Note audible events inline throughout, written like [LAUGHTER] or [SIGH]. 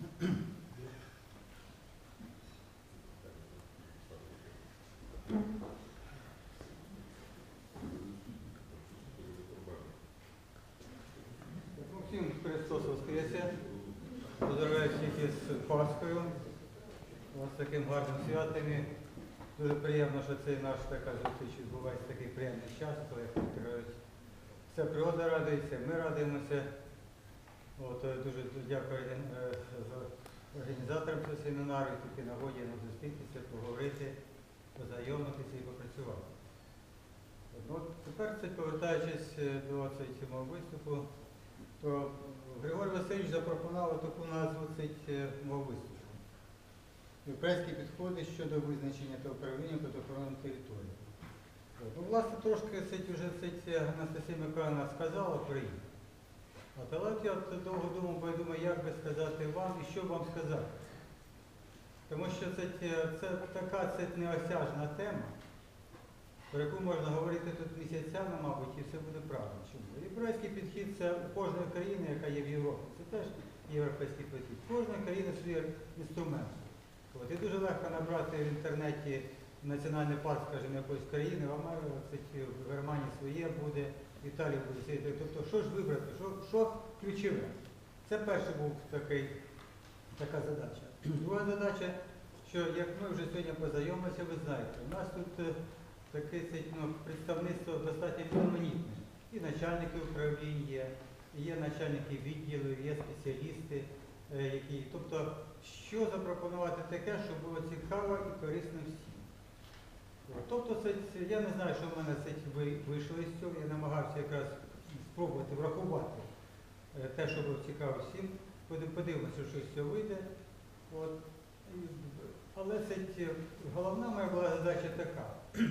Всім Христос Воскресе. Поздравляю всіх із Пасхою. Ось таким гарним святом. Дуже приємно, що цей наш така зустріч відбувається такий приємний час, коли як кажуть, вся природа радується, ми радуємося. От, е, дуже дякую е, організаторам цього семінару, такі нагоді нам зустрітися, поговорити, познайомитися і попрацювати. От, ну, тепер повертаючись е, до цього виступу, то Григорій Васильович запропонував таку назву е, мого виступу. Європейські підходи щодо визначення та управління природоохоронною територією. Ну, власне, трошки вже е, Анастасія Миколаївна сказала про їх. От, але от я довго думав, бо я думаю, як би сказати вам і що вам сказати. Тому що це, це така це неосяжна тема, про яку можна говорити тут місяцями, мабуть, і все буде правильно. Чому? Європейський підхід це у кожної країни, яка є в Європі. Це теж європейський підхід. Кожна країна свій інструмент. От, і дуже легко набрати в інтернеті національний парк, скажімо, якоїсь країни, в Америці, в Германії своє буде, в Італії буде своє. Тобто, що ж вибрати, що, що ключове? Це перший був такий, така задача. Друга задача, що як ми вже сьогодні познайомилися, ви знаєте, у нас тут е, таке ну, представництво достатньо різноманітне. І начальники управлінь є, є начальники відділів, є спеціалісти, е, які. Тобто, що запропонувати таке, щоб було цікаво і корисно всім. Тобто, це, я не знаю, що в мене це ви- вийшло із цього, я намагався якраз спробувати врахувати е, те, що було цікаво всім. Подивимося, що з цього вийде. От. Але це головна моя була задача така, [CLEARS THROAT]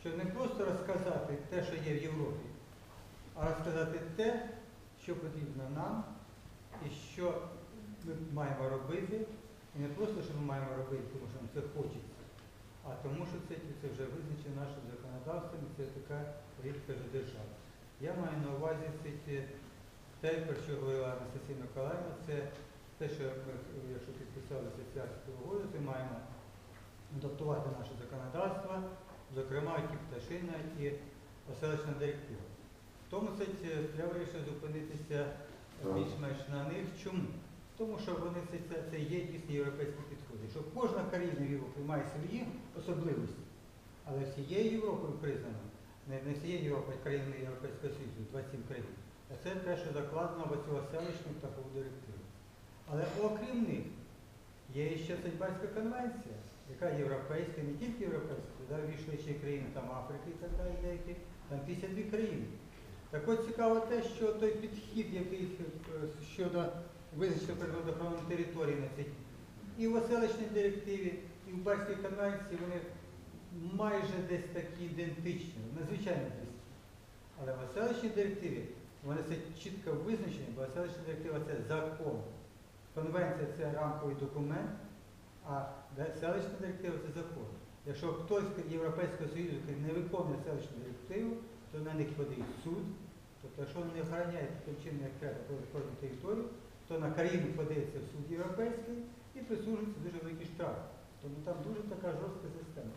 що не просто розказати те, що є в Європі, а розказати те, що потрібно нам і що ми маємо робити. І не просто, що ми маємо робити, тому що нам це хочеться, а тому, що це, це вже визначено нашим законодавством, і це така рідка ж держава. Я маю на увазі це те, про що говорила Анастасія Миколаївна, це те, що ми, якщо підписали асоціацію угоду, то маємо адаптувати наше законодавство, зокрема ті пташина і оселищна директива. В тому це я вирішив зупинитися більш-менш на них. Чому? Тому що вони це, це, це є дійсно європейські підходи. Що кожна країна в Європі має свої особливості, але всією Європою признано, не, всією Європою, а країнами Європейського Союзу, 27 країн. А це те, що закладено в цю селищну птахову директиву. Але окрім них є ще Садьбальська конвенція, яка європейська, не тільки європейська, туди війшли ще країни там Африки і так далі, деякі, там 52 країни. Так от цікаво те, що той підхід, який е, щодо визначення природоохоронної території на цій і в оселищній директиві, і в Бальській конвенції вони майже десь такі ідентичні, надзвичайно близькі. Але в оселищній директиві вони це чітко визначені, бо оселищна директива це закон. Конвенція це рамковий документ, а селищна директива це закон. Якщо хтось Європейського Союзу не виконує селищну директиву, то на них подає суд. Тобто, якщо вони не охороняють таким чином, як треба кожну територію, то на країну подається в суд європейський і присуджується дуже великий штраф. Тому там дуже така жорстка система.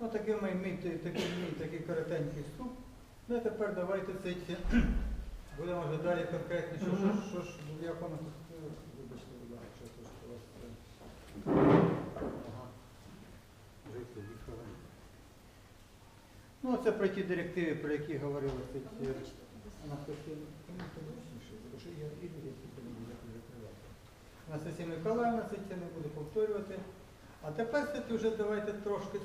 Ну, такий мій, мій, такий, мій такий коротенький вступ. Ну, а тепер давайте це [CLEARS THROAT] будемо вже далі конкретніше, що, ж- що ж, в якому тут, вибачте, будь ласка, що трошки вас. е, Ага. Ну, це про ті директиви, про які говорили тут. Анастасія тому що я іноді тільки не буду закривати. Анастасія Миколаївна, це я не буду повторювати. А тепер вже давайте трошки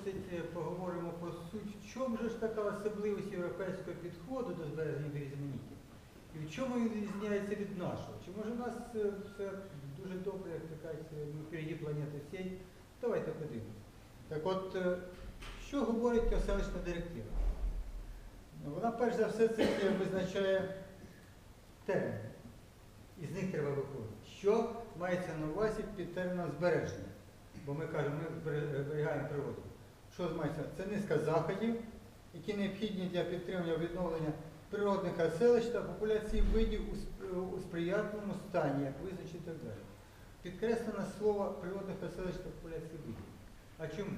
поговоримо про суть. В чому ж така особливість європейського підходу до збереження різноманіття? І в чому він відрізняється від нашого? Чи може у нас все дуже добре, як то кажуть, е, впереді планети всієї? Давайте подивимося. Так от, е, що говорить оселищна директива? Ну, Вона перш за все це е, визначає терміни. І з них треба виходити. Що мається на увазі під терміном збереження? Бо ми кажемо, ми зберігаємо природу. Що мається? Це низка заходів, які необхідні для підтримання відновлення природних оселищ та популяції видів у сп- у сприятливому стані, як визначити так далі. Підкреслено слово природних оселищ та популяції видів. А чому?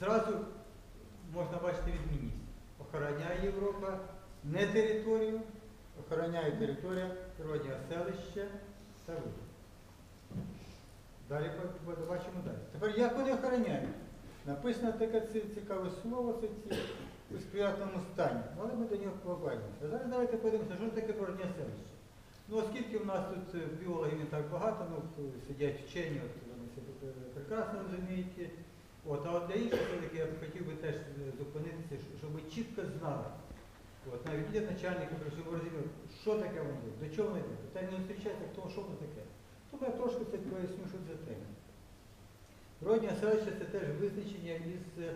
Зразу можна бачити відмінність. Охороняє Європа не територію, охороняє територія природні оселища та види. Далі по- по- далі. Тепер як вони охороняють? Написано таке цікаве слово, це ці у сприятливому стані. Але ми до нього. А зараз давайте подивимося, що ж таке природне селище. Ну, оскільки в нас тут е, біологів не так багато, ну, сидять вчені, от вони себе прекрасно розуміють. От, а от для інших я б хотів би теж е, зупинитися, щоб ви чітко знали. От, навіть є начальники, щоб розуміли, що таке воно до чого воно йде. Питання не зустрічається в тому, що воно таке. Тому я трошки це поясню, що це тема. Природне селище це теж визначення із е,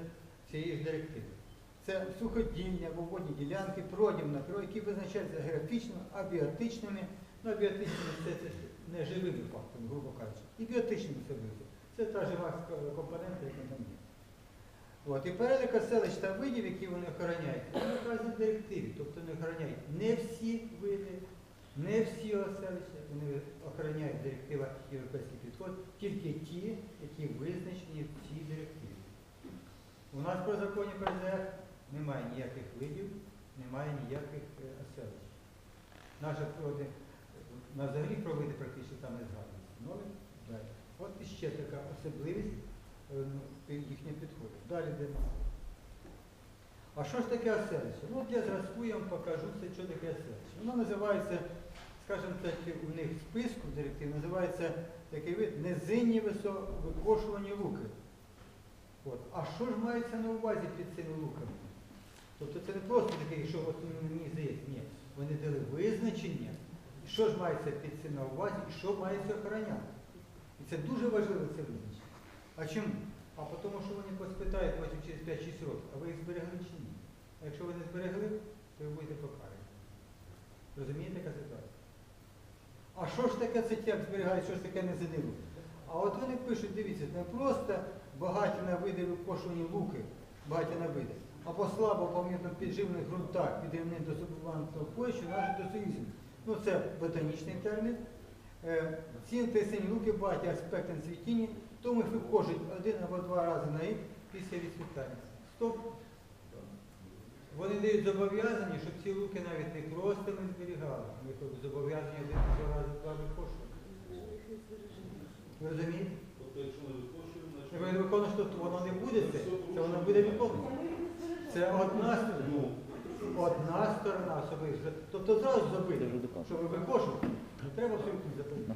цієї ж директиви. Це суходільні або водні ділянки, природні на природі, які визначаються географічними, абіотичними, ну абіотичними це, це не живими фактами, грубо кажучи, і біотичними особливо. Це та жива компонента, яка там є. От, і перелік селищ та видів, які вони охороняють, вони вказані в директиві, тобто вони охороняють не всі види, не всі оселища, вони охороняють директива європейський підход, тільки ті, які визначені в цій директиві. У нас про законі ПЗР немає ніяких видів, немає ніяких е, оселищ. Наша природа, на взагалі про види практично там не згадується. Ну. От іще така особливість е, ну, їхнє підходить. Далі йдемо. А що ж таке оселище? Ну, от я зразку я вам покажу, це, що таке оселище. Воно називається, скажімо так, у них в списку в директиві називається такий вид низинні висовикошувані луки. От. А що ж мається на увазі під цими луками? Тобто це не просто таке, що от мені здається, ні. Вони дали визначення, що ж мається під цим на увазі і що мається охороняти. І це дуже важливо це визначення. А чому? А тому, що вони поспитають потім через 5-6 років, а ви їх зберегли чи ні? А якщо ви не зберегли, то ви будете покарані. Розумієте, яка ситуація? А що ж таке це тяг зберігає, що ж таке не занило? А от вони пишуть, дивіться, не просто багаті на види викошувані луки, багаті на види, або слабо помітно підживлених ґрунтах під рівнем до субвантного площі належить до союзів. Ну це ботанічний термін. Е, Ці інтенсивні луки багаті аспектом цвітіння, їх викошують один або два рази на рік після відцвітання. Стоп. Вони дають зобов'язання, щоб ці луки навіть не просто ми зберігали. Ми тут зобов'язані один два рази два викошувати. Ви розумієте? Тобто, якщо не викошуємо, Якщо ви виконуєте, то воно не буде це, це воно буде виконувати. Це одна сторона. Одна сторона особисто. Тобто зразу забити, що ви викошуєте. Не треба абсолютно забити.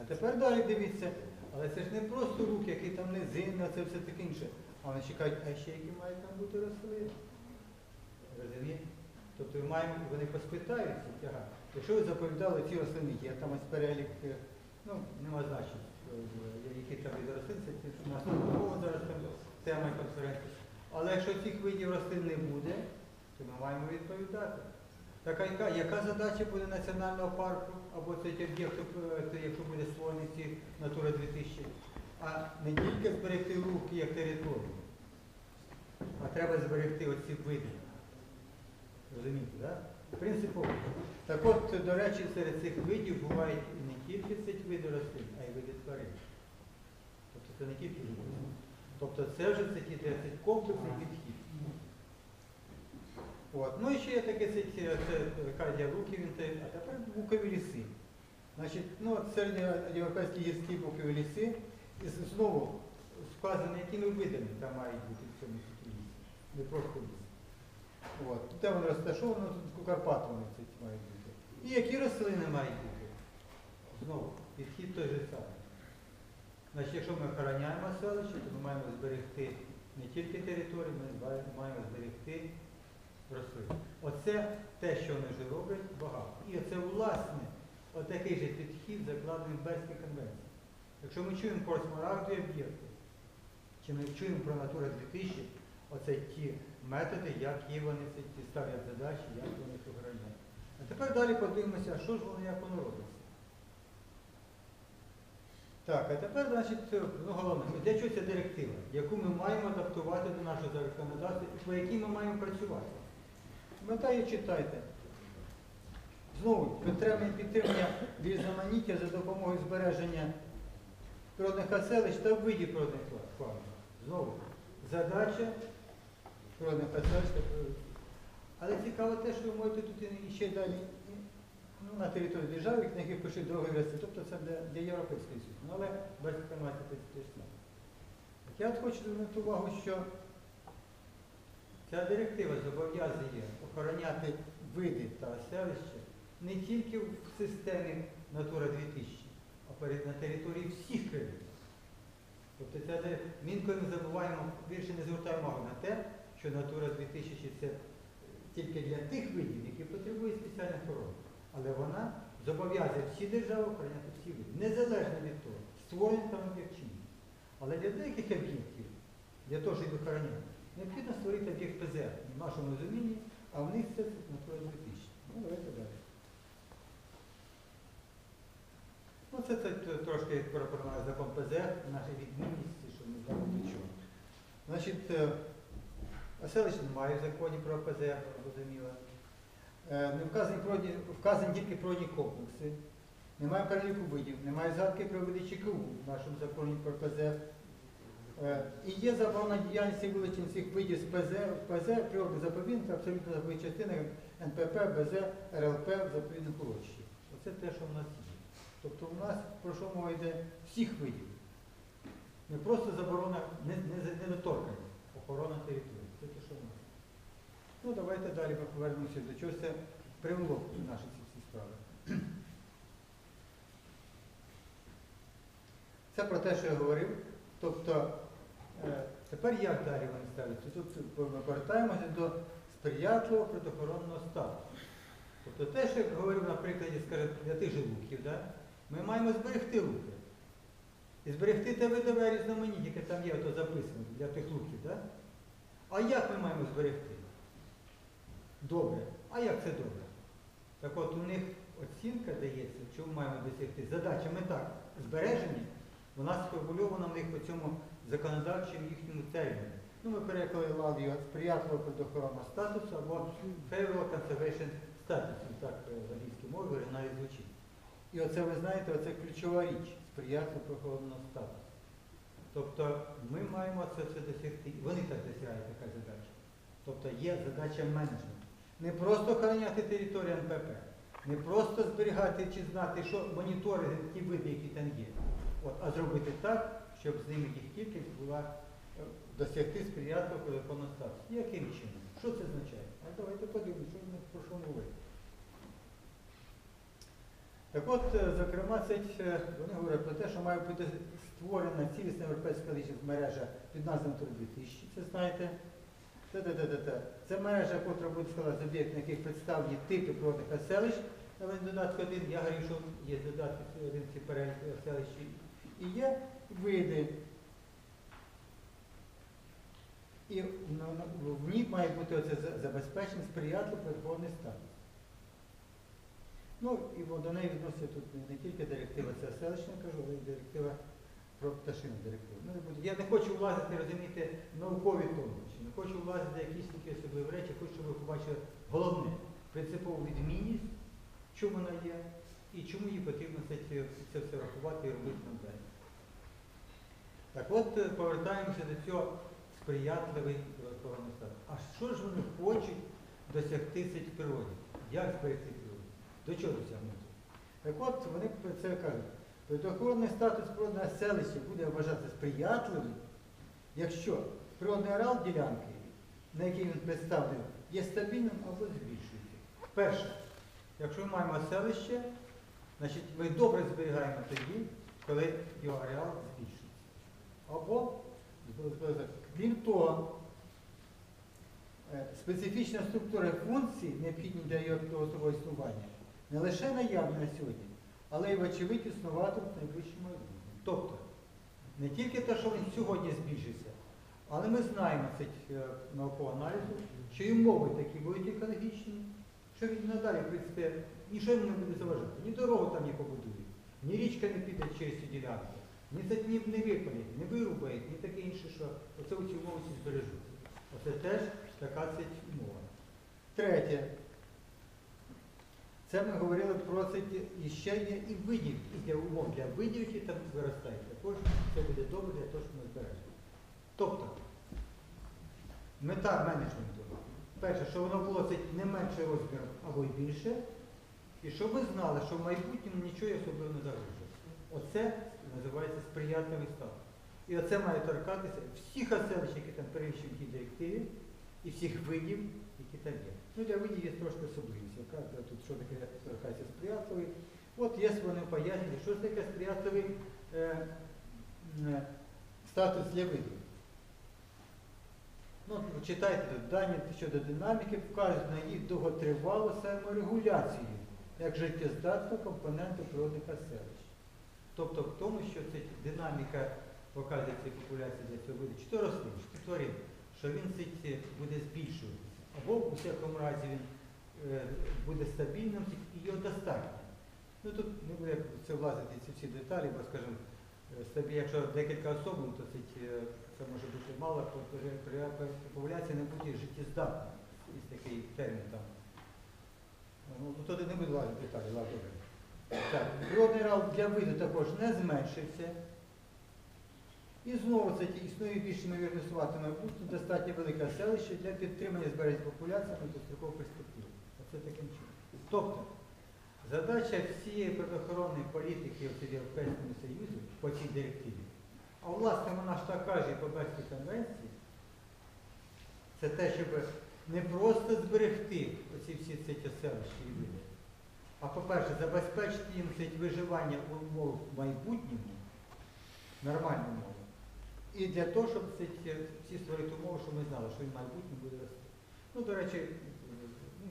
А тепер далі дивіться. Але це ж не просто руки, які там низинна, це все таке інше. А вони чекають, а ще які мають там бути рослини. Розумієте? Тобто ми маємо, вони поспитають ці тяга. Якщо ви заповідали ці рослини, є там ось перелік, е, ну, нема значення, е, які там від рослин, це у нас мова зараз там тема конференції. Але якщо цих видів рослин не буде, то ми маємо відповідати. Так а яка, яка задача буде національного парку або цей об'єкт, е, якщо буде створений ці Натура 2000, а не тільки зберегти руки як територію, а треба зберегти оці види. Розумієте, так? Принципово. Так от, до речі, серед цих видів бувають не тільки ці види рослин, а й види тварин. Тобто це не тільки види. Тобто це вже це ті- це комплексний підхід. От. Ну і ще є таке це, це, це Кадія Луків, він те- а тепер букові ліси. Значить, ну, середньоєвропейські гірські букові ліси, і знову вказано, якими видами там мають бути в цьому лісі. Не просто ліс. От. Де воно розташовано, тут у Карпатах вони це мають бути. І які рослини мають бути? Знову, підхід той же самий. Значить, якщо ми охороняємо селище, то ми маємо зберегти не тільки територію, ми маємо зберегти рослини. Оце те, що вони вже роблять, багато. І оце, власне, отакий же підхід закладений в Берській конвенції. Якщо ми чуємо про смарагдові об'єкти, чи ми чуємо про Натура 2000, оце ті методи, які вони це ті ставлять задачі, як вони їх охороняють. А тепер далі подивимося, що ж воно, як воно робиться. Так, а тепер, значить, ну головне, чого ця директива, яку ми маємо адаптувати до нашого законодавства і по якій ми маємо працювати. Читаю, читайте. Знову підтримання, підтримання різноманіття за допомогою збереження природних оселищ та видів природних фауни. Знову задача природних оселищ. Але цікаво те, що ви можете тут і ще далі ну, на території держави, на яких пишуть договір, тобто це для, для Європейської Союзу. Ну, але без тематики теж саме. Я от хочу звернути увагу, що ця директива зобов'язує охороняти види та селища не тільки в системі Натура 2000, а на території всіх країн. Тобто ця де- ми забуваємо, більше не звертаємо увагу на те, що Натура 2000 це тільки для тих видів, які потребують спеціальної охорони. Але вона зобов'язує всі держави охороняти всі види, незалежно від того, створені там об'єкт чи ні. Але для деяких об'єктів, для того, щоб їх охороняти, необхідно створити об'єкт ПЗР в нашому розумінні, а в них це Натура 2000. Ну, давайте далі. Ну, це, трошки пропонуває закон ПЗР, наші відмінності, що ми знаємо до чого. Значить, е, оселищ немає в законі про ПЗР, зрозуміло. Е, Не вказані, вказані тільки природні комплекси. Немає переліку видів, немає згадки про види ЧКУ в нашому законі про ПЗР. Е, І є заборона діяльності вилучення цих видів з ПЗР, ПЗР, природних заповідних, абсолютно заповідних частинах НПП, БЗ, РЛП заповідних урочищі. Оце те, що в нас є. Тобто у нас про що мова йде всіх видів. Не просто заборона, не, не, недоторканість, охорона території. Це те, що в нас. Ну, давайте далі ми повернемося до чого це привело наші ці всі справи. Це про те, що я говорив. Тобто, тепер як далі вони ставляться? Тут ми повертаємося до сприятливого природоохоронного статусу. Тобто те, що я говорив на прикладі, скажімо, для тих же луків, да? ми маємо зберегти луки. І зберегти те видове різноманіття, яке там є, ото записано для тих луків. Да? А як ми маємо зберегти? Добре. А як це добре? Так от у них оцінка дається, чому маємо досягти. Задача мета збереження, вона сформульована в них по цьому законодавчому їхньому терміні. Ну, ми переклали його сприятливого природоохоронного статусу або Favorable Conservation Status, так е, в англійській мові вже навіть звучить. І оце ви знаєте, оце ключова річ сприятливого природоохоронного статусу. Тобто ми маємо це все досягти, вони так досягають така задача. Тобто є задача менеджменту. Не просто охороняти територію НПП, не просто зберігати чи знати, що моніторити ті види, які там є, От, а зробити так, щоб з ними їх кількість була е, досягти сприятливого статусу. Яким чином? Що це означає? А давайте подивимося, про що говоримо. Так от, е, зокрема, це, е, вони говорять про те, що має бути створена цілісна європейська мережа під назвою Натура 2000, це знаєте. Це мережа, яка буде складати з об'єктів, на яких представлені типи природних оселищ. Там є додаток один, я говорю, що є додаток один ці перелік оселищ. І є види. І ну, ну, в ній має бути оце за- забезпечений сприятливий природний статус. Ну, і до неї відноситься тут не тільки директива це селищна, кажу, але й директива про пташину директиву. Ну, я не хочу влазити, розумієте, наукові тонкощі, не хочу влазити якісь такі особливі речі, хочу, щоб ви побачили головне, принципову відмінність, чому вона є, і чому їй потрібно це, це, все рахувати і робити нам далі. Так от е, повертаємося до цього сприятливий природоохоронний статус. А що ж вони хочуть досягти в природі? Як зберегти природу? До чого досягнути? Так от вони про це кажуть. Природоохоронний статус природного селища буде вважатися сприятливим, якщо природний ареал ділянки, на якій він представлений, є стабільним або збільшується. Перше, якщо ми маємо селище, значить ми добре зберігаємо тоді, коли його ареал збільшується. Або, крім того, е, специфічна структура функцій, необхідні для його свого існування, не лише наявна на сьогодні, але й вочевидь існуватиме в найближчому майбутньому. Тобто, не тільки те, що він сьогодні збільшиться, але ми знаємо це е, наукового аналізу, що і умови такі будуть екологічні, що він надалі, в принципі, нічого йому не буде заважати. Ні дорогу там не побудують, ні річка не піде через цю ділянку, ні це ні не випалять, не вирубають, ні таке інше, що оце ці умови всі збережуться. Оце теж така це умова. Третє. Це ми говорили про це і і видів, для умов для видів, там виростають. Також це буде добре для того, щоб ми збережемо. Тобто, мета менеджменту. Перше, що воно було не менше розміром або й більше, і щоб ви знали, що в майбутньому нічого особливо не загрожує. Оце називається сприятливий стан. І оце має торкатися всіх оселищ, які там перелічені в директиві, і всіх видів, які там є. Ну, для видів є трошки особливість. Яка тут що таке торкається сприятливий? От є вони пояснення, що ж таке сприятливий е, е, статус для видів. Ну, читайте дані щодо динаміки, вказують на їх довготривалу саморегуляцію як життєздатного компоненту природних оселищ. Тобто в тому, що це динаміка показує цієї популяції для цього виду, чи то рослин, чи то тварин, що він ці буде збільшуватися. Або в усякому разі він е, буде стабільним і його достатньо. Ну тут не буде це влазити ці всі деталі, бо, скажімо, е, стабі- якщо декілька особин, то це, це може бути мало, популяція не буде життєздатна. Є такий термін там. Ну, тут не буду влазити в деталі, ладно. Так, природний рал для виду також не зменшився. І знову це існує більш ймовірно сувати майбутнє достатньо велике селище для підтримання збереження популяції на довгострокову перспективу. Оце таким чином. Тобто, задача всієї природоохоронної політики в Європейському Союзі по цій директиві, а власне вона ж так каже по Бельській конвенції, це те, щоб не просто зберегти оці всі селища і види, а по-перше, забезпечити їм виживання умов в майбутньому, нормальну умову. І для того, щоб всі створити умови, щоб ми знали, що він в буде рости. Ну, до речі, ну,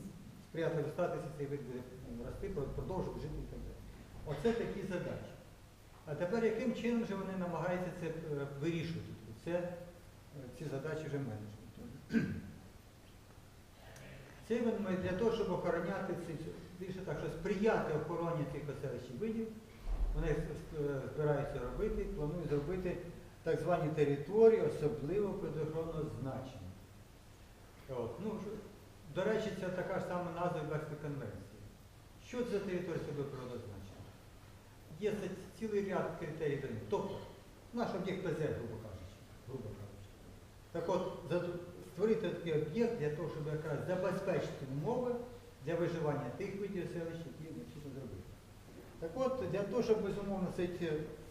сприятливо статися цей вид буде ну, рости, продовжувати жити і так далі. Оце такі задачі. А тепер яким чином же вони намагаються це е, вирішувати? Це е, ці задачі вже менеджменту. Це він для того, щоб охороняти ці, більше так, що сприяти охороні цих оселищ і видів, вони збираються робити, планують зробити так звані території особливо природоохоронного значення. От. Ну, до речі, це така ж сама назва Берської конвенції. Що це територія особливо природного значення? Є цілий ряд критерій до них. Тобто, наш об'єкт ПЗ, грубо кажучи. Грубо кажучи. Так от, створити такий об'єкт для того, щоб якраз забезпечити умови для виживання тих видів селищ, які необхідно зробити. Так от, для того, щоб безумовно це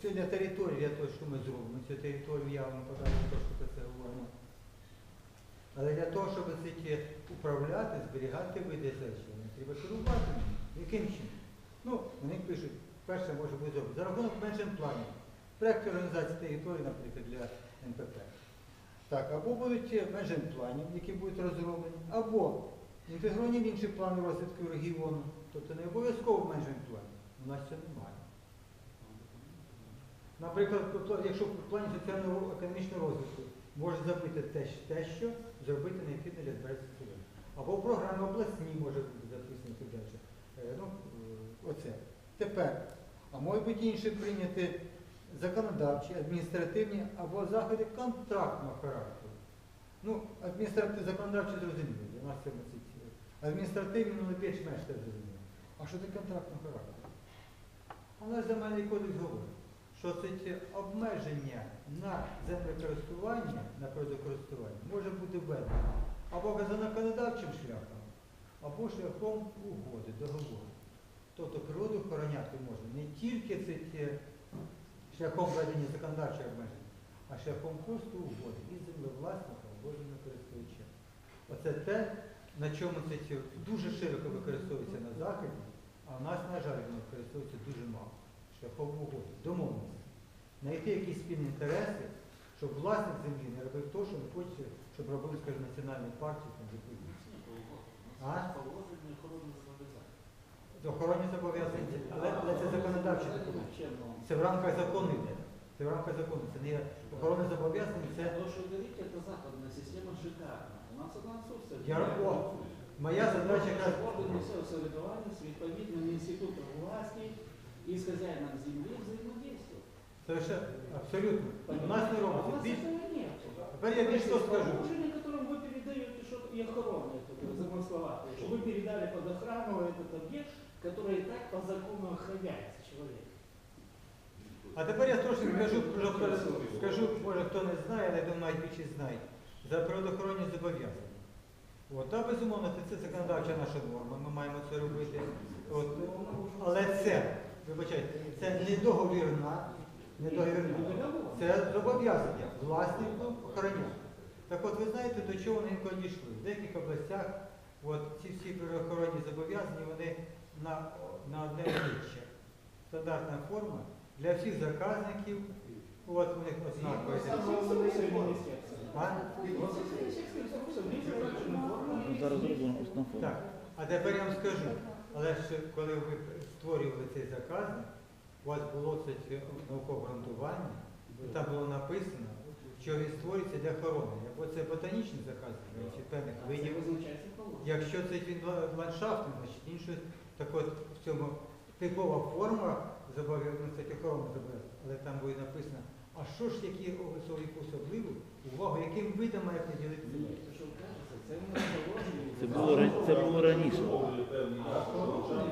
сьогодні територія, для того, що ми зробимо, цю територію я вам покажу, то, що про це говоримо. Але для того, щоб це управляти, зберігати види селища, треба керувати. Яким чином? Ну, вони пишуть, перше може бути зроблено. За рахунок меншим планів. Проєкт організації території, наприклад, для НПП. Так, або будуть ті межі планів, які будуть розроблені, або інтегровані в інші плани розвитку регіону. Тобто не обов'язково межі планів. У нас це немає. Наприклад, якщо в плані соціально-економічного розвитку може забити те, що зробити необхідне для збереження себе. Або програми обласні може бути записані туди. Е, Ну, е, оце. Тепер, а можуть бути інші прийняти законодавчі, адміністративні або заходи контрактного характеру. Ну, адміністративні законодавчі зрозуміло, для нас це Адміністративні, ну, більш-менш це зрозуміло. А що таке контрактного характеру? Але земельний кодекс говорить, що це обмеження на землекористування, на природокористування може бути введено або законодавчим шляхом, або шляхом угоди, договору. Тобто природу охороняти можна не тільки це шляхом введення законодавчих обмежень, а шляхом просто угоди із землевласником або землекористувачем. Оце те, на чому це дуже широко використовується на Заході, а в нас, на жаль, воно використовується дуже мало. Шляхом угоди, домовленості. Знайти якісь спільні інтереси, щоб власник землі не робив те, що не хоче, щоб робили, скажімо, національні партії там. А? Положення охорони зобов'язань. Охоронні зобов'язання, але, але це законодавчі документи. Чому? Це в рамках закону йде. Це в рамках закону. Це не є охоронне зобов'язання, це То, что говорите, это западная система шикарна. У нас она отсутствует. Я- о, моя задача якраз. Органы місцевого самоврядування з відповідним інститутом власті і з хазяїном землі взаємодействують. совершенно абсолютно. У нас не А у робиться. вас Більш, этого нет. тепер я більш що скажу. Положение, которым вы передаете, что и охорона, это двух словах. Чтобы вы передали под охрану этот объект, который и так по закону охраняется человек. А тепер я трошки скажу, про- скажу, може хто не знає, але думаю, більшість знають, за природоохоронні зобов'язання. От, та, безумовно, це, законодавча наша норма, ми маємо це робити. От, але це, вибачайте, це не договірна, не договірна, це зобов'язання власнику охороняти. Так от ви знаєте, до чого вони дійшли. В деяких областях от, ці всі природоохоронні зобов'язання, вони на, на одне обличчя. Стандартна форма для всіх заказників, от у них однакові. А? Так, тепер я вам скажу, але ж коли ви створювали цей заказник, у вас було це наукове обґрунтування, і там було написано, що він створюється для охорони. Або це ботанічний заказник, чи певних видів. Якщо це ландшафтний, значить інше, так от в цьому типова форма зобов'язана, це зобов'язана, але там буде написано, а що ж які особливі особливі, увагу, яким видом має приділити. Це було, це було раніше.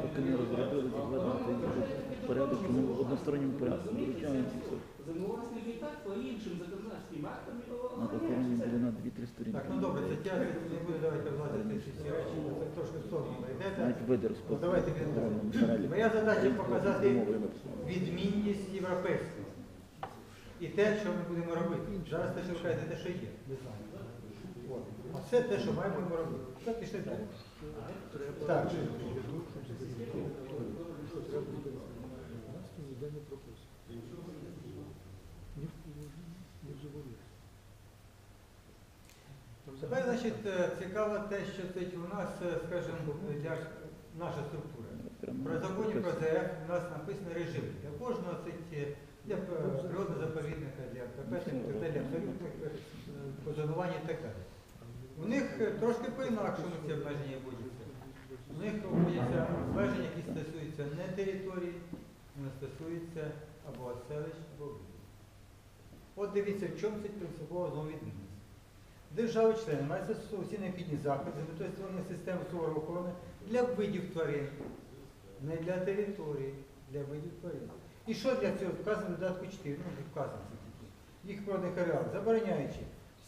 Поки не розробили порядок, ну, односторонньому порядку. Землевласник і так по іншим законодавським актам 2-3 сторінки. Так, ну добре, це тягне, не буде давайте влазити всі ці речі, бо це трошки в сторону йдете. Навіть види Ну, розписані. давайте. Моя задача показати відмінність європейського. І те, що ми будемо робити. Зараз те, що ви кажете, те, що є, не знаю. От. А все те, що маємо робити. Так, пішли далі. Так. Тепер, значить, е, цікаво те, що у нас, е, скажімо, наша структура. Про законі про. ЗФ у нас написано режим. Для кожного це для е, природозаповідника, для ПП, для абсолютних е, позонування і так далі. У них трошки по-інакшому ці обмеження будуть. У них вводяться обмеження, які стосуються не території, вони стосуються або селищ, або видів. От дивіться, в чому це принципово знову відмінність. Держави-члени мають застосовувати необхідні заходи з метою створення системи суворої охорони для видів тварин, не для території, для видів тварин. І що для цього вказано в додатку 4, ну вказано тільки. Їх природних ареал, забороняючи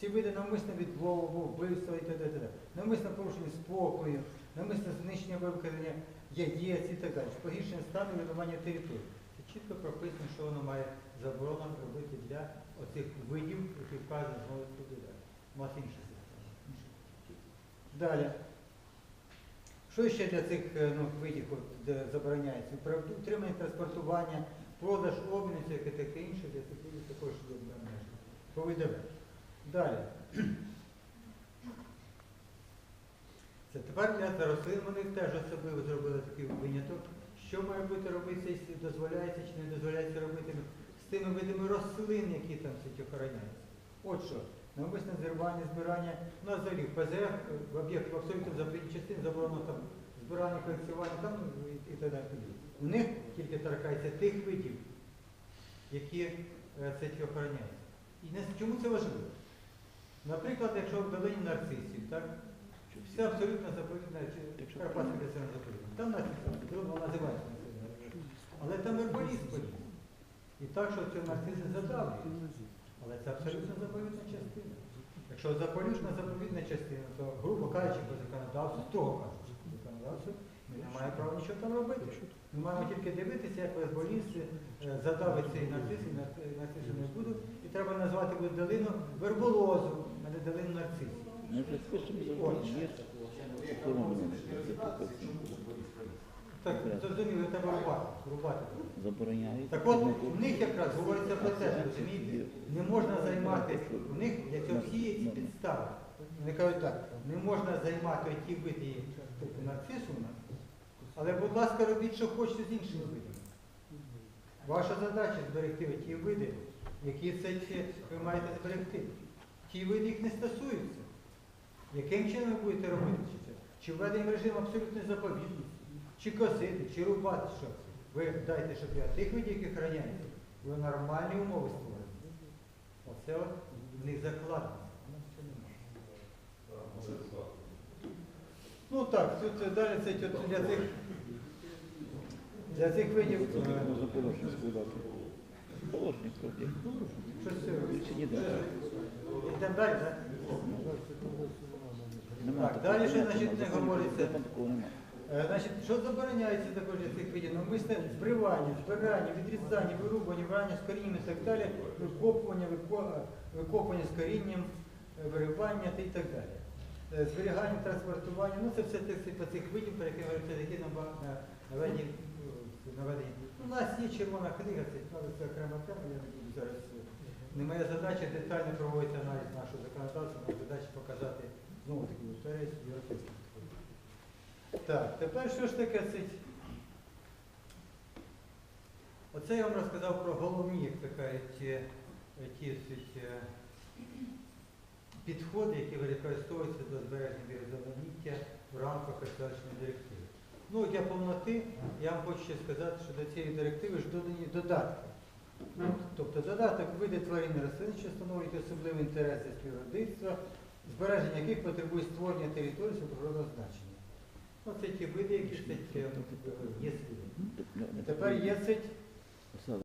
всі види навмисне відлову, вбивства і т.д. Навмисне порушення спокою, навмисне знищення викрадення яєць і так далі, погіршення стану руйнування території. Це чітко прописано, що воно має заборонено робити для оцих видів, які вказані знову туди далі. У вас інша. Далі. Що ще для цих е, ну, видів де забороняється? Утримання, транспортування, продаж, обмін, всяке таке інше, для цих видів також є обмеження. Далі. Це тепер для рослин вони теж особливо зробили такий виняток. Що має бути робитися, якщо дозволяється чи не дозволяється робити з тими видами рослин, які там охороняються. От що, навмисне зірвання, збирання, у нас взагалі в ПЗФ, в об'єктах абсолютно запретні частин заборонено там збирання, колекціювання там ну, і, так далі. У них тільки торкається тих видів, які е, це ті охороняються. І чому це важливо? Наприклад, якщо в долині нарцисів, так? Все абсолютно заповідне, чи Карпатське лісове заповідне. Там нарциси, воно називається нарциси. Але там верболіст подібний. І так, що ці нарциси задавлюють. Але це абсолютно заповідна частина. Якщо заповідна заповідна частина, то, грубо кажучи, по законодавству, строго кажучи, по законодавству, ми не маємо права нічого там робити. Ми маємо тільки дивитися, як верболіст е, задавить цей нарцис, і нар- не будуть. І треба назвати буде долину верболозу, а не долину нарцисів. Ми вже пишемо закони, є охорона. Це прописано. Так, зрозуміло, треба рубати. рубати. Забороняють. Так от, у них якраз говориться про те, розумієте, не можна займати, у них для цього всі є ці підстави. Вони кажуть так, не можна займати ті види типу у нас, але, будь ласка, робіть, що хочете з іншими видами. Ваша задача зберегти ті види, які це ви маєте зберегти. Ті види їх не стосуються. Яким чином ви будете робити чи це? Чи введемо режим абсолютної заповідності, чи косити, чи рубати що? Ви дайте, щоб для тих видів, які охороняються, ви нормальні умови створені. Оце от в них закладено. Ну так, тут далі це для цих для цих видів. Е, так. Щось ніде. йдемо далі, так? Так, далі ще, значить, не говориться. Е, Значить, що забороняється також для цих видів? Навмисне збривання, збирання, відрізання, вирубування, вирання з корінням і так далі, викопування, викопування з корінням, е, виривання та і так далі. Е, Зберігання, транспортування, ну це все по цих видів, про які говориться, які наведені. е. У нас є червона книга, це, ну, окрема тема, я не зараз. Не моя задача детально проводити аналіз нашого законодавства, моя задача показати знову таки повторюсь, європейський. Так, тепер що ж таке це? Оце я вам розказав про головні, як кажуть, е, ті суть, е, підходи, які використовуються до збереження біорізноманіття в рамках селищної директиви. Ну, для повноти я вам хочу ще сказати, що до цієї директиви ж додані додатки. Тобто додаток види тварин рослин, що становить особливий інтерес для співробітництва, збереження яких потребує створення території світового значення. Оце ті види, які це, е, є Тепер є цить посада.